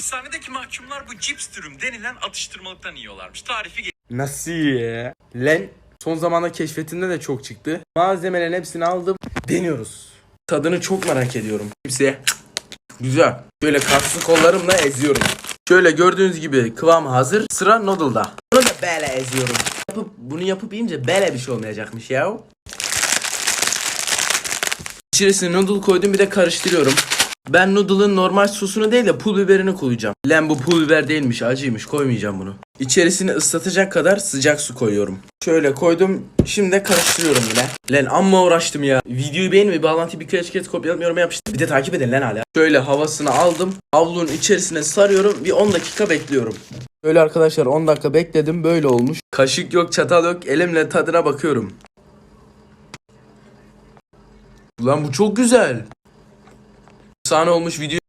Hapishanedeki mahkumlar bu cips dürüm denilen atıştırmalıktan yiyorlarmış. Tarifi Nasıl ya? Len son zamanda keşfetimde de çok çıktı. Malzemelerin hepsini aldım. Deniyoruz. Tadını çok merak ediyorum. Kimseye güzel. Şöyle kaslı kollarımla eziyorum. Şöyle gördüğünüz gibi kıvam hazır. Sıra noodle'da. Bunu da böyle eziyorum. Yapıp, bunu yapıp yiyince böyle bir şey olmayacakmış ya. İçerisine noodle koydum bir de karıştırıyorum. Ben noodle'ın normal sosunu değil de pul biberini koyacağım. Lan bu pul biber değilmiş acıymış koymayacağım bunu. İçerisini ıslatacak kadar sıcak su koyuyorum. Şöyle koydum şimdi de karıştırıyorum yine. Lan amma uğraştım ya. Videoyu beğenin ve bağlantıyı birkaç kez kopyalayıp yoruma yapıştır. Bir de takip edin lan hala. Şöyle havasını aldım. Havlunun içerisine sarıyorum. Bir 10 dakika bekliyorum. Böyle arkadaşlar 10 dakika bekledim böyle olmuş. Kaşık yok çatal yok elimle tadına bakıyorum. Ulan bu çok güzel. Sahne olmuş video